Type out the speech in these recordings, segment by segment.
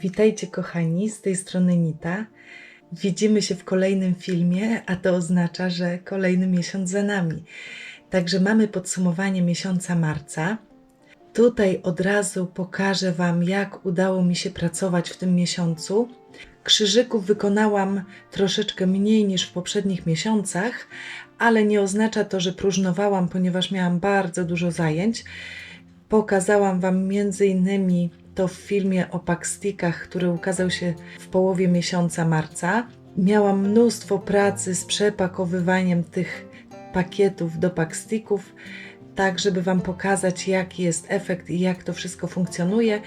Witajcie kochani, z tej strony Nita. Widzimy się w kolejnym filmie, a to oznacza, że kolejny miesiąc za nami. Także mamy podsumowanie miesiąca marca. Tutaj od razu pokażę Wam, jak udało mi się pracować w tym miesiącu. Krzyżyków wykonałam troszeczkę mniej niż w poprzednich miesiącach, ale nie oznacza to, że próżnowałam, ponieważ miałam bardzo dużo zajęć. Pokazałam Wam między innymi to w filmie o packstickach, który ukazał się w połowie miesiąca marca. Miałam mnóstwo pracy z przepakowywaniem tych pakietów do packsticków, tak żeby Wam pokazać, jaki jest efekt i jak to wszystko funkcjonuje.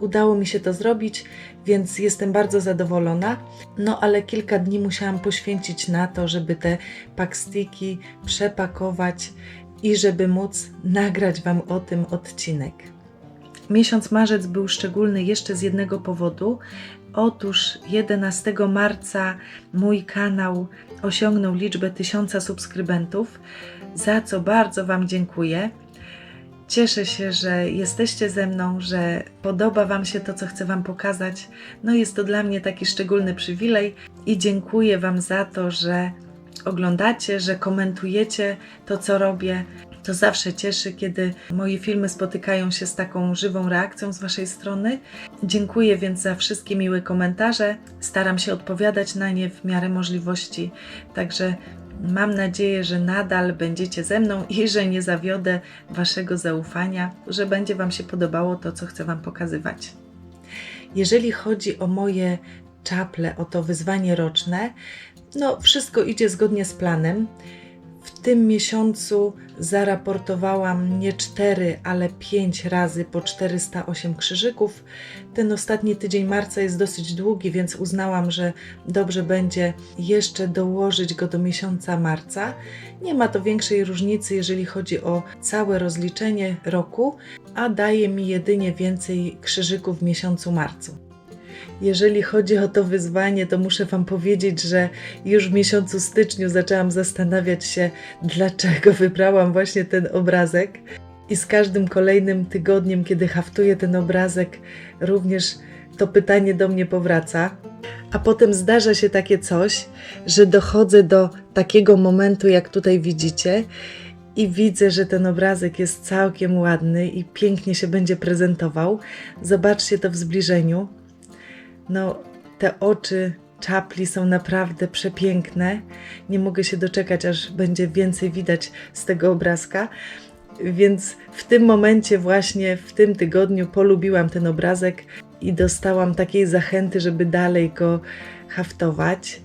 Udało mi się to zrobić, więc jestem bardzo zadowolona. No ale kilka dni musiałam poświęcić na to, żeby te packstiki przepakować i żeby móc nagrać Wam o tym odcinek. Miesiąc marzec był szczególny jeszcze z jednego powodu. Otóż 11 marca mój kanał osiągnął liczbę 1000 subskrybentów, za co bardzo Wam dziękuję. Cieszę się, że jesteście ze mną, że podoba Wam się to, co chcę Wam pokazać. No jest to dla mnie taki szczególny przywilej i dziękuję Wam za to, że oglądacie, że komentujecie to, co robię. To zawsze cieszy, kiedy moje filmy spotykają się z taką żywą reakcją z Waszej strony. Dziękuję więc za wszystkie miłe komentarze. Staram się odpowiadać na nie w miarę możliwości. Także mam nadzieję, że nadal będziecie ze mną i że nie zawiodę Waszego zaufania, że będzie Wam się podobało to, co chcę Wam pokazywać. Jeżeli chodzi o moje czaple, o to wyzwanie roczne, no wszystko idzie zgodnie z planem. W tym miesiącu zaraportowałam nie 4, ale 5 razy po 408 krzyżyków. Ten ostatni tydzień marca jest dosyć długi, więc uznałam, że dobrze będzie jeszcze dołożyć go do miesiąca marca. Nie ma to większej różnicy, jeżeli chodzi o całe rozliczenie roku, a daje mi jedynie więcej krzyżyków w miesiącu marcu. Jeżeli chodzi o to wyzwanie, to muszę Wam powiedzieć, że już w miesiącu styczniu zaczęłam zastanawiać się, dlaczego wybrałam właśnie ten obrazek. I z każdym kolejnym tygodniem, kiedy haftuję ten obrazek, również to pytanie do mnie powraca. A potem zdarza się takie coś, że dochodzę do takiego momentu, jak tutaj widzicie, i widzę, że ten obrazek jest całkiem ładny i pięknie się będzie prezentował. Zobaczcie to w zbliżeniu. No, te oczy czapli są naprawdę przepiękne. Nie mogę się doczekać, aż będzie więcej widać z tego obrazka. Więc w tym momencie, właśnie w tym tygodniu, polubiłam ten obrazek i dostałam takiej zachęty, żeby dalej go haftować.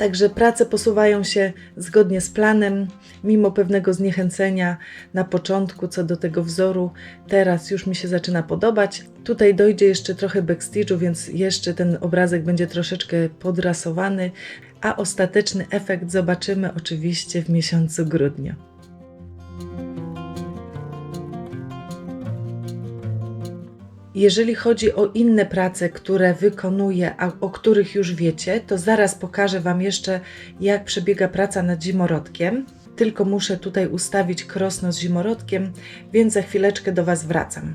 Także prace posuwają się zgodnie z planem, mimo pewnego zniechęcenia na początku co do tego wzoru. Teraz już mi się zaczyna podobać. Tutaj dojdzie jeszcze trochę backstage'u, więc jeszcze ten obrazek będzie troszeczkę podrasowany, a ostateczny efekt zobaczymy oczywiście w miesiącu grudniu. Jeżeli chodzi o inne prace, które wykonuję, a o których już wiecie, to zaraz pokażę Wam jeszcze, jak przebiega praca nad zimorodkiem. Tylko muszę tutaj ustawić krosno z zimorodkiem, więc za chwileczkę do Was wracam.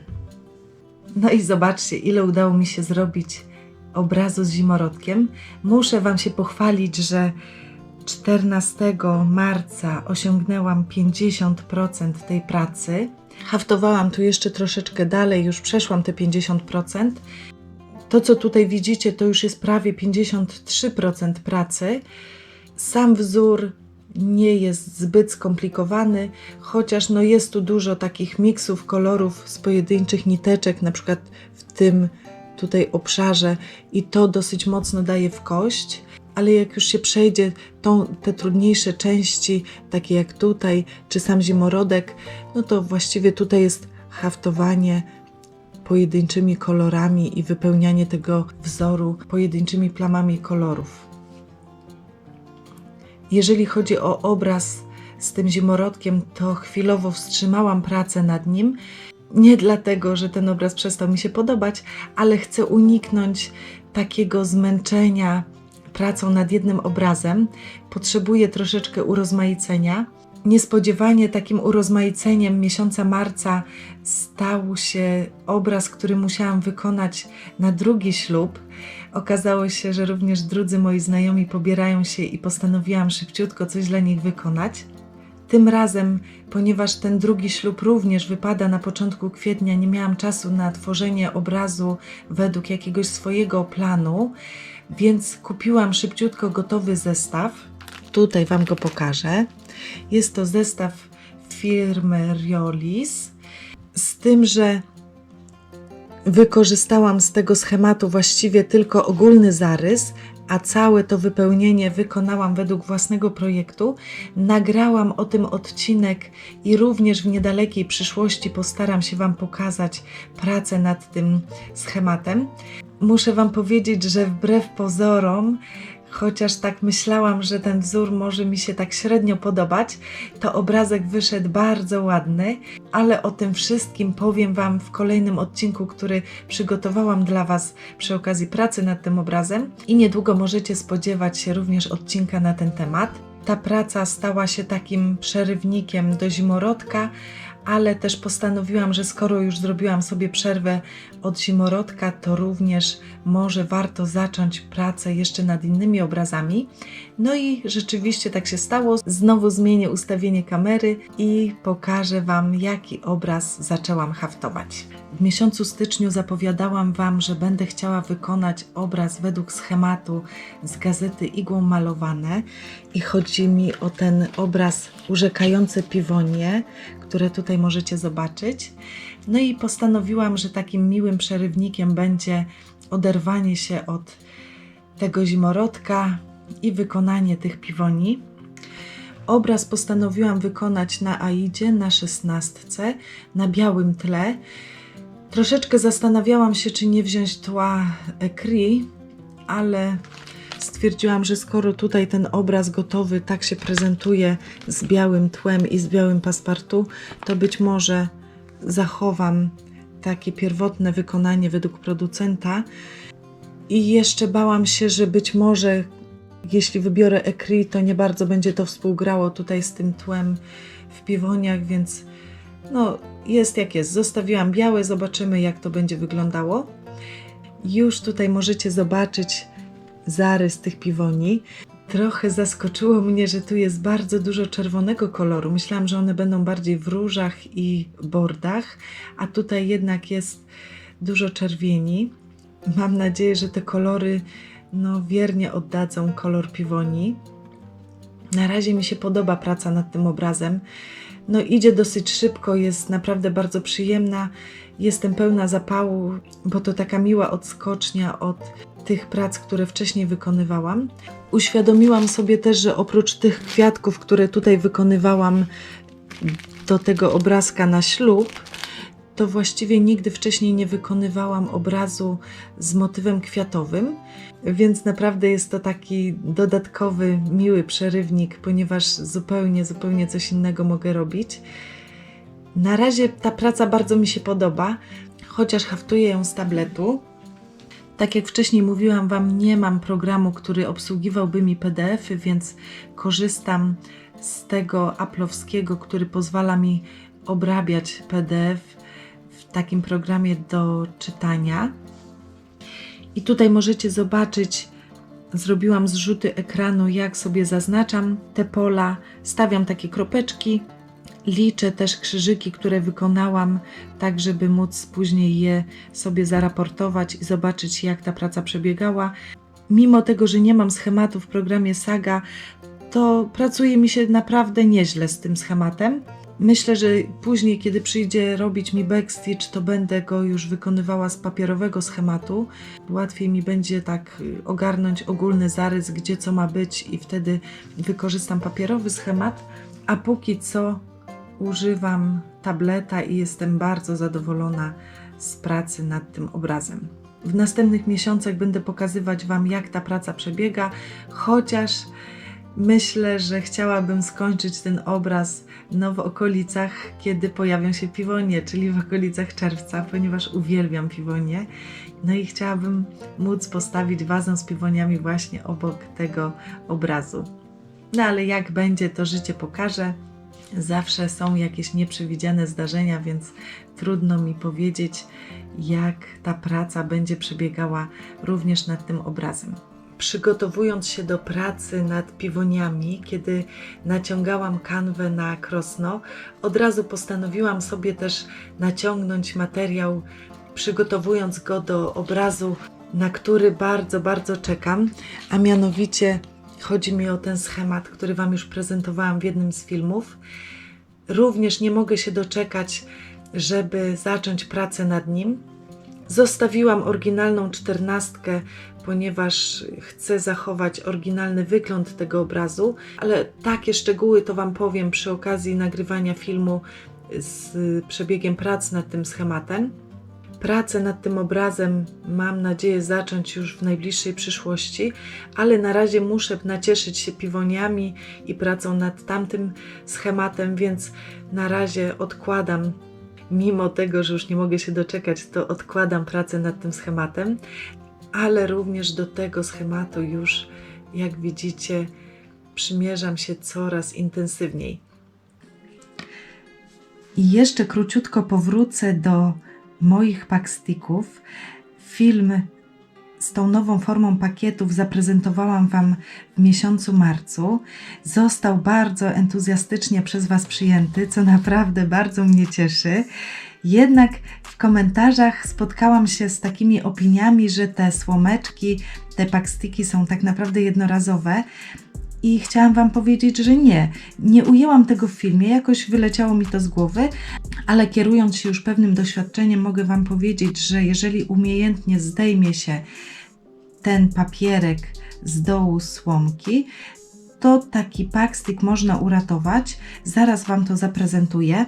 No i zobaczcie, ile udało mi się zrobić obrazu z zimorodkiem. Muszę Wam się pochwalić, że 14 marca osiągnęłam 50% tej pracy. Haftowałam tu jeszcze troszeczkę dalej, już przeszłam te 50%. To, co tutaj widzicie, to już jest prawie 53% pracy. Sam wzór nie jest zbyt skomplikowany, chociaż no jest tu dużo takich miksów kolorów z pojedynczych niteczek, na przykład w tym tutaj obszarze i to dosyć mocno daje w kość ale jak już się przejdzie tą, te trudniejsze części, takie jak tutaj, czy sam zimorodek, no to właściwie tutaj jest haftowanie pojedynczymi kolorami i wypełnianie tego wzoru pojedynczymi plamami kolorów. Jeżeli chodzi o obraz z tym zimorodkiem, to chwilowo wstrzymałam pracę nad nim. Nie dlatego, że ten obraz przestał mi się podobać, ale chcę uniknąć takiego zmęczenia pracą nad jednym obrazem. Potrzebuję troszeczkę urozmaicenia. Niespodziewanie takim urozmaiceniem miesiąca marca stał się obraz, który musiałam wykonać na drugi ślub. Okazało się, że również drudzy moi znajomi pobierają się i postanowiłam szybciutko coś dla nich wykonać. Tym razem, ponieważ ten drugi ślub również wypada na początku kwietnia, nie miałam czasu na tworzenie obrazu według jakiegoś swojego planu, więc kupiłam szybciutko gotowy zestaw. Tutaj Wam go pokażę. Jest to zestaw firmy Riolis, z tym, że wykorzystałam z tego schematu właściwie tylko ogólny zarys, a całe to wypełnienie wykonałam według własnego projektu. Nagrałam o tym odcinek i również w niedalekiej przyszłości postaram się Wam pokazać pracę nad tym schematem. Muszę Wam powiedzieć, że wbrew pozorom, chociaż tak myślałam, że ten wzór może mi się tak średnio podobać, to obrazek wyszedł bardzo ładny, ale o tym wszystkim powiem Wam w kolejnym odcinku, który przygotowałam dla Was przy okazji pracy nad tym obrazem i niedługo możecie spodziewać się również odcinka na ten temat. Ta praca stała się takim przerywnikiem do zimorodka, ale też postanowiłam, że skoro już zrobiłam sobie przerwę od zimorodka, to również może warto zacząć pracę jeszcze nad innymi obrazami. No i rzeczywiście tak się stało. Znowu zmienię ustawienie kamery i pokażę Wam, jaki obraz zaczęłam haftować. W miesiącu styczniu zapowiadałam Wam, że będę chciała wykonać obraz według schematu z gazety Igłą Malowane i chodzi mi o ten obraz urzekające piwonie, które tutaj możecie zobaczyć. No i postanowiłam, że takim miłym przerywnikiem będzie oderwanie się od tego zimorodka i wykonanie tych piwoni. Obraz postanowiłam wykonać na Aidzie, na szesnastce, na białym tle. Troszeczkę zastanawiałam się, czy nie wziąć tła Ecri, ale stwierdziłam, że skoro tutaj ten obraz gotowy tak się prezentuje z białym tłem i z białym paspartu, to być może zachowam takie pierwotne wykonanie według producenta. I jeszcze bałam się, że być może jeśli wybiorę Ecri, to nie bardzo będzie to współgrało tutaj z tym tłem w piwoniach, więc no jest jak jest. Zostawiłam białe, zobaczymy jak to będzie wyglądało. Już tutaj możecie zobaczyć zarys tych piwoni. Trochę zaskoczyło mnie, że tu jest bardzo dużo czerwonego koloru. Myślałam, że one będą bardziej w różach i bordach, a tutaj jednak jest dużo czerwieni. Mam nadzieję, że te kolory no, wiernie oddadzą kolor piwoni. Na razie mi się podoba praca nad tym obrazem. No idzie dosyć szybko, jest naprawdę bardzo przyjemna. Jestem pełna zapału, bo to taka miła odskocznia od tych prac, które wcześniej wykonywałam. Uświadomiłam sobie też, że oprócz tych kwiatków, które tutaj wykonywałam do tego obrazka na ślub, to właściwie nigdy wcześniej nie wykonywałam obrazu z motywem kwiatowym, więc naprawdę jest to taki dodatkowy, miły przerywnik, ponieważ zupełnie, zupełnie coś innego mogę robić. Na razie ta praca bardzo mi się podoba, chociaż haftuję ją z tabletu. Tak jak wcześniej mówiłam Wam, nie mam programu, który obsługiwałby mi PDF-y, więc korzystam z tego aplowskiego, który pozwala mi obrabiać PDF w takim programie do czytania. I tutaj możecie zobaczyć, zrobiłam zrzuty ekranu, jak sobie zaznaczam te pola, stawiam takie kropeczki, liczę też krzyżyki, które wykonałam, tak żeby móc później je sobie zaraportować i zobaczyć, jak ta praca przebiegała. Mimo tego, że nie mam schematu w programie Saga, to pracuje mi się naprawdę nieźle z tym schematem. Myślę, że później, kiedy przyjdzie robić mi backstitch, to będę go już wykonywała z papierowego schematu. Łatwiej mi będzie tak y, ogarnąć ogólny zarys, gdzie co ma być, i wtedy wykorzystam papierowy schemat. A póki co używam tableta i jestem bardzo zadowolona z pracy nad tym obrazem. W następnych miesiącach będę pokazywać Wam, jak ta praca przebiega, chociaż myślę, że chciałabym skończyć ten obraz no, w okolicach, kiedy pojawią się piwonie, czyli w okolicach czerwca, ponieważ uwielbiam piwonie. No i chciałabym móc postawić wazę z piwoniami właśnie obok tego obrazu. No ale jak będzie, to życie pokaże. Zawsze są jakieś nieprzewidziane zdarzenia, więc trudno mi powiedzieć, jak ta praca będzie przebiegała również nad tym obrazem. Przygotowując się do pracy nad piwoniami, kiedy naciągałam kanwę na krosno, od razu postanowiłam sobie też naciągnąć materiał, przygotowując go do obrazu, na który bardzo, bardzo czekam, a mianowicie chodzi mi o ten schemat, który Wam już prezentowałam w jednym z filmów. Również nie mogę się doczekać, żeby zacząć pracę nad nim. Zostawiłam oryginalną czternastkę, ponieważ chcę zachować oryginalny wygląd tego obrazu, ale takie szczegóły to Wam powiem przy okazji nagrywania filmu z przebiegiem prac nad tym schematem. Pracę nad tym obrazem mam nadzieję zacząć już w najbliższej przyszłości, ale na razie muszę nacieszyć się piwoniami i pracą nad tamtym schematem, więc na razie odkładam mimo tego, że już nie mogę się doczekać, to odkładam pracę nad tym schematem, ale również do tego schematu już, jak widzicie, przymierzam się coraz intensywniej. I jeszcze króciutko powrócę do moich packstików. Film z tą nową formą pakietów zaprezentowałam Wam w miesiącu marcu. Został bardzo entuzjastycznie przez Was przyjęty, co naprawdę bardzo mnie cieszy. Jednak w komentarzach spotkałam się z takimi opiniami, że te słomeczki, te packstiki są tak naprawdę jednorazowe. I chciałam Wam powiedzieć, że nie, nie ujęłam tego w filmie, jakoś wyleciało mi to z głowy, ale kierując się już pewnym doświadczeniem, mogę Wam powiedzieć, że jeżeli umiejętnie zdejmie się ten papierek z dołu słomki, to taki packstick można uratować. Zaraz Wam to zaprezentuję.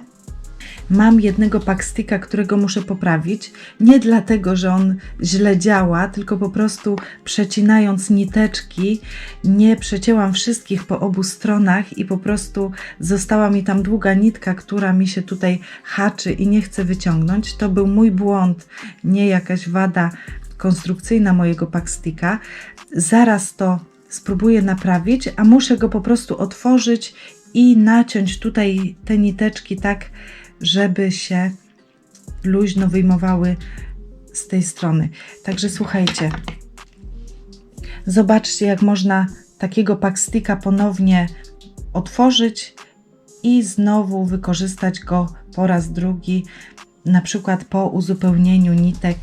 Mam jednego packsticka, którego muszę poprawić. Nie dlatego, że on źle działa, tylko po prostu przecinając niteczki, nie przecięłam wszystkich po obu stronach i po prostu została mi tam długa nitka, która mi się tutaj haczy i nie chcę wyciągnąć. To był mój błąd, nie jakaś wada konstrukcyjna mojego packsticka. Zaraz to spróbuję naprawić, a muszę go po prostu otworzyć i naciąć tutaj te niteczki tak, żeby się luźno wyjmowały z tej strony. Także słuchajcie, zobaczcie, jak można takiego packsticka ponownie otworzyć i znowu wykorzystać go po raz drugi, na przykład po uzupełnieniu nitek,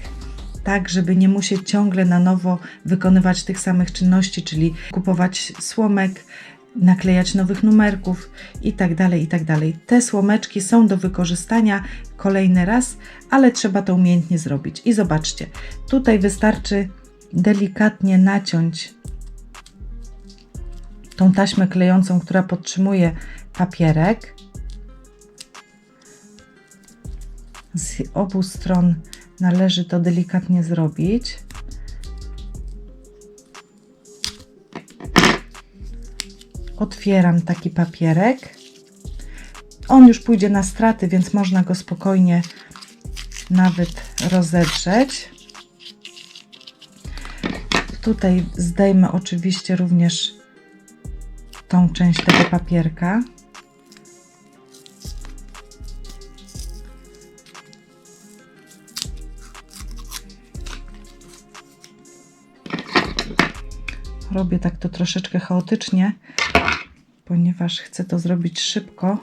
tak żeby nie musieć ciągle na nowo wykonywać tych samych czynności, czyli kupować słomek, naklejać nowych numerków i tak dalej, i tak. Te słomeczki są do wykorzystania kolejny raz, ale trzeba to umiejętnie zrobić. I zobaczcie, tutaj wystarczy delikatnie naciąć tą taśmę klejącą, która podtrzymuje papierek. Z obu stron należy to delikatnie zrobić. Otwieram taki papierek. On już pójdzie na straty, więc można go spokojnie nawet rozedrzeć. Tutaj zdejmę oczywiście również tą część tego papierka. Robię tak to troszeczkę chaotycznie, ponieważ chcę to zrobić szybko,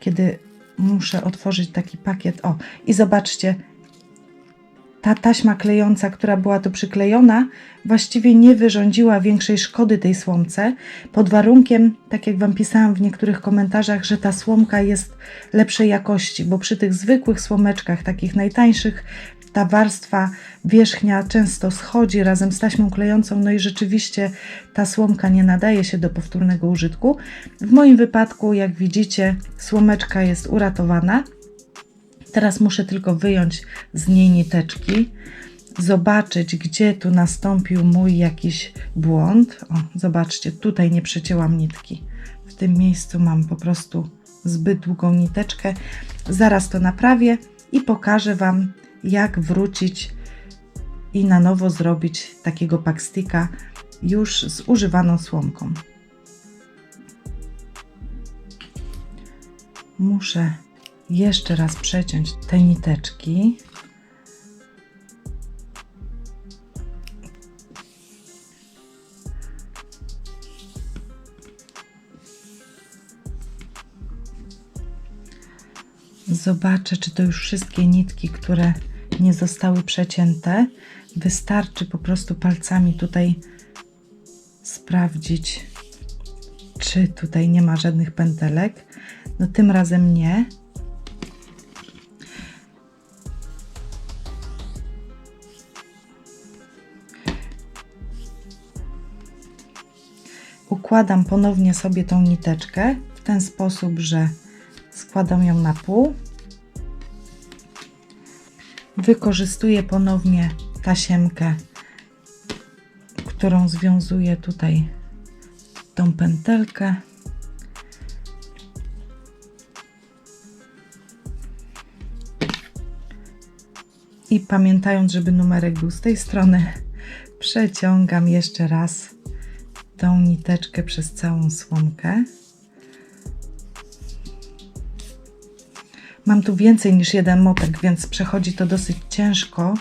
kiedy muszę otworzyć taki pakiet. O, i zobaczcie, ta taśma klejąca, która była tu przyklejona, właściwie nie wyrządziła większej szkody tej słomce, pod warunkiem, tak jak Wam pisałam w niektórych komentarzach, że ta słomka jest lepszej jakości, bo przy tych zwykłych słomeczkach, takich najtańszych, ta warstwa wierzchnia często schodzi razem z taśmą klejącą, no i rzeczywiście ta słomka nie nadaje się do powtórnego użytku. W moim wypadku, jak widzicie, słomeczka jest uratowana. Teraz muszę tylko wyjąć z niej niteczki, zobaczyć, gdzie tu nastąpił mój jakiś błąd. O, zobaczcie, tutaj nie przecięłam nitki. W tym miejscu mam po prostu zbyt długą niteczkę. Zaraz to naprawię i pokażę Wam, jak wrócić i na nowo zrobić takiego packsticka już z używaną słomką. Muszę jeszcze raz przeciąć te niteczki. Zobaczę, czy to już wszystkie nitki, które nie zostały przecięte. Wystarczy po prostu palcami tutaj sprawdzić, czy tutaj nie ma żadnych pętelek. No tym razem nie. Układam ponownie sobie tą niteczkę w ten sposób, że składam ją na pół. Wykorzystuję ponownie tasiemkę, którą związuję tutaj tą pętelkę. I pamiętając, żeby numerek był z tej strony, przeciągam jeszcze raz tą niteczkę przez całą słomkę. Mam tu więcej niż jeden motek, więc przechodzi to dosyć ciężko.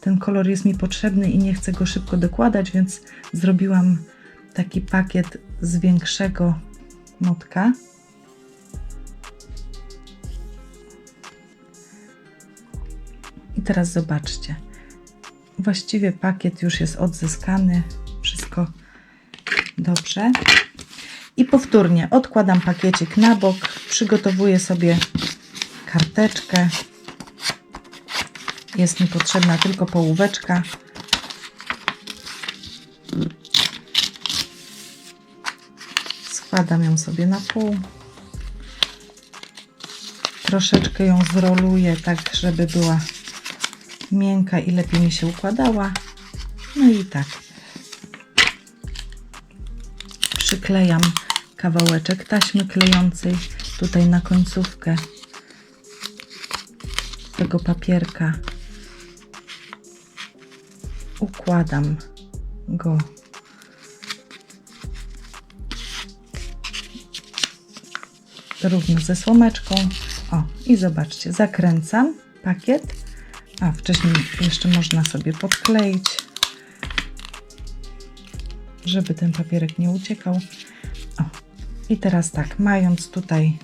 Ten kolor jest mi potrzebny i nie chcę go szybko dokładać, więc zrobiłam taki pakiet z większego motka. I teraz zobaczcie. Właściwie pakiet już jest odzyskany. Wszystko dobrze. I powtórnie odkładam pakiecik na bok, przygotowuję sobie karteczkę. Jest mi potrzebna tylko połóweczka. Składam ją sobie na pół. Troszeczkę ją zroluję tak, żeby była miękka i lepiej mi się układała. No i tak. Przyklejam kawałeczek taśmy klejącej tutaj na końcówkę tego papierka. Układam go równo ze słomeczką. O, i zobaczcie, zakręcam pakiet. A, wcześniej jeszcze można sobie podkleić, żeby ten papierek nie uciekał. O, i teraz tak, mając tutaj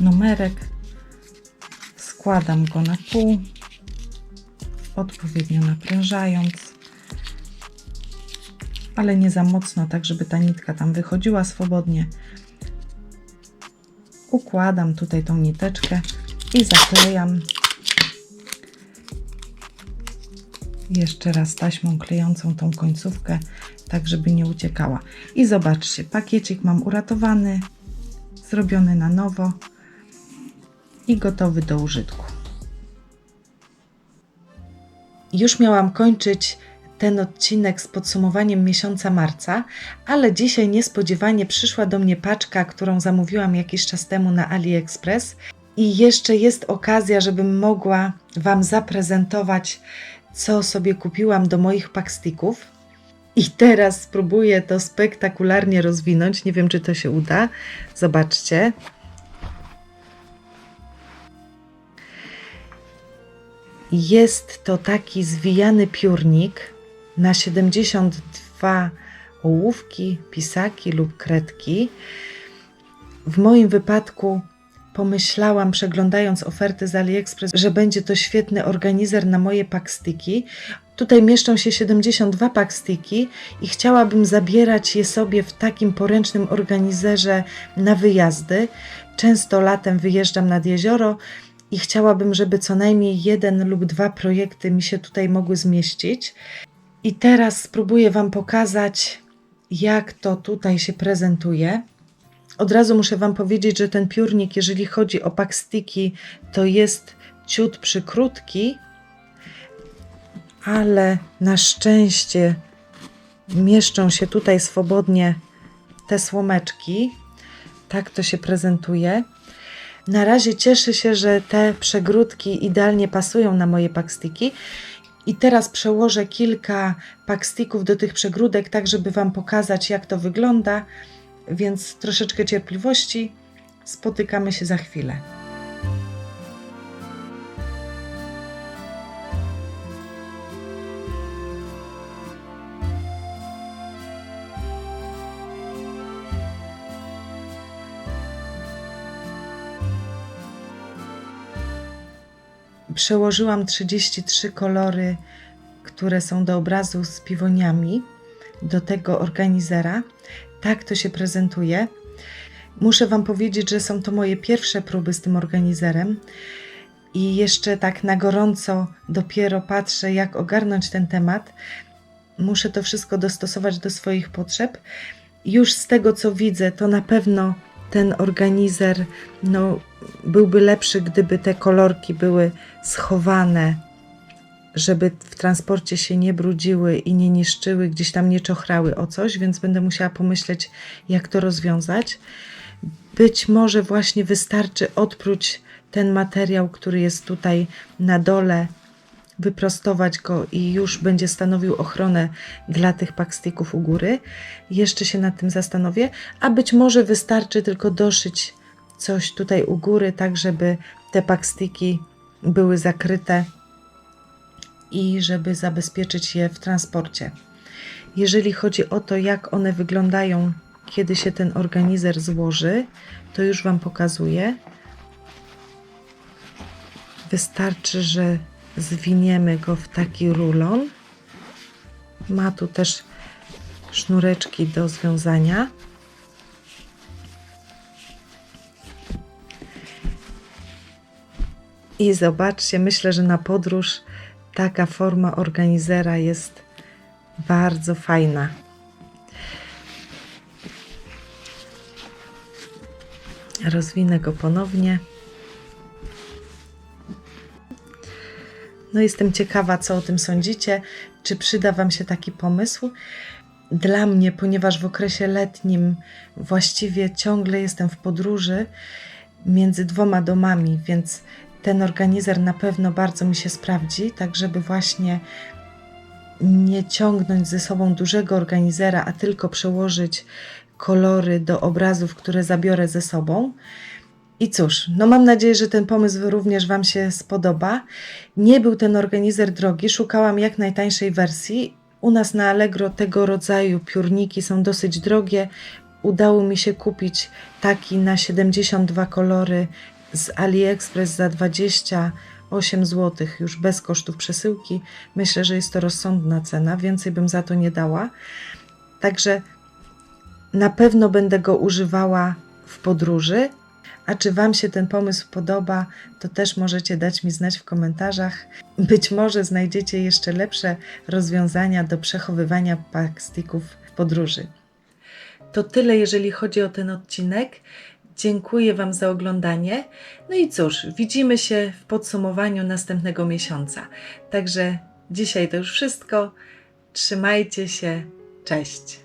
numerek, składam go na pół, odpowiednio naprężając, ale nie za mocno, tak żeby ta nitka tam wychodziła swobodnie. Układam tutaj tą niteczkę i zaklejam jeszcze raz taśmą klejącą tą końcówkę, tak żeby nie uciekała. I zobaczcie, pakiecik mam uratowany, zrobiony na nowo i gotowy do użytku. Już miałam kończyć ten odcinek z podsumowaniem miesiąca marca, ale dzisiaj niespodziewanie przyszła do mnie paczka, którą zamówiłam jakiś czas temu na AliExpress. I jeszcze jest okazja, żebym mogła Wam zaprezentować, co sobie kupiłam do moich packstików. I teraz spróbuję to spektakularnie rozwinąć. Nie wiem, czy to się uda. Zobaczcie. Jest to taki zwijany piórnik na 72 ołówki, pisaki lub kredki. W moim wypadku pomyślałam, przeglądając oferty z AliExpress, że będzie to świetny organizer na moje packstiki. Tutaj mieszczą się 72 packstiki i chciałabym zabierać je sobie w takim poręcznym organizerze na wyjazdy. Często latem wyjeżdżam nad jezioro i chciałabym, żeby co najmniej jeden lub dwa projekty mi się tutaj mogły zmieścić. I teraz spróbuję Wam pokazać, jak to tutaj się prezentuje. Od razu muszę Wam powiedzieć, że ten piórnik, jeżeli chodzi o packstiki, to jest ciut przykrótki, ale na szczęście mieszczą się tutaj swobodnie te słomeczki. Tak to się prezentuje. Na razie cieszę się, że te przegródki idealnie pasują na moje packstiki. I teraz przełożę kilka packstików do tych przegródek, tak żeby Wam pokazać, jak to wygląda. Więc troszeczkę cierpliwości Spotykamy się za chwilę. Przełożyłam 33 kolory, które są do obrazu z piwoniami, do tego organizera. Tak to się prezentuje. Muszę Wam powiedzieć, że są to moje pierwsze próby z tym organizerem i jeszcze tak na gorąco dopiero patrzę, jak ogarnąć ten temat. Muszę to wszystko dostosować do swoich potrzeb. Już z tego, co widzę, to na pewno ten organizer no, byłby lepszy, gdyby te kolorki były schowane, żeby w transporcie się nie brudziły i nie niszczyły, gdzieś tam nie czochrały o coś, więc będę musiała pomyśleć, jak to rozwiązać. Być może właśnie wystarczy odpróć ten materiał, który jest tutaj na dole, wyprostować go i już będzie stanowił ochronę dla tych pakstików u góry. Jeszcze się nad tym zastanowię, a być może wystarczy tylko doszyć coś tutaj u góry, tak żeby te pakstiki były zakryte i żeby zabezpieczyć je w transporcie. Jeżeli chodzi o to, jak one wyglądają, kiedy się ten organizer złoży, to już Wam pokazuję. Wystarczy, że zwiniemy go w taki rulon. Ma tu też sznureczki do związania. I zobaczcie, myślę, że na podróż taka forma organizera jest bardzo fajna. Rozwinę go ponownie. No, jestem ciekawa, co o tym sądzicie. Czy przyda Wam się taki pomysł? Dla mnie, ponieważ w okresie letnim właściwie ciągle jestem w podróży między dwoma domami, więc ten organizer na pewno bardzo mi się sprawdzi, tak żeby właśnie nie ciągnąć ze sobą dużego organizera, a tylko przełożyć kolory do obrazów, które zabiorę ze sobą. I cóż, no mam nadzieję, że ten pomysł również Wam się spodoba. Nie był ten organizer drogi, szukałam jak najtańszej wersji. U nas na Allegro tego rodzaju piórniki są dosyć drogie. Udało mi się kupić taki na 72 kolory z AliExpress za 28 zł, już bez kosztów przesyłki. Myślę, że jest to rozsądna cena, więcej bym za to nie dała. Także na pewno będę go używała w podróży. A czy Wam się ten pomysł podoba, to też możecie dać mi znać w komentarzach. Być może znajdziecie jeszcze lepsze rozwiązania do przechowywania pakstików w podróży. To tyle, jeżeli chodzi o ten odcinek. Dziękuję Wam za oglądanie. No i cóż, widzimy się w podsumowaniu następnego miesiąca. Także dzisiaj to już wszystko. Trzymajcie się. Cześć.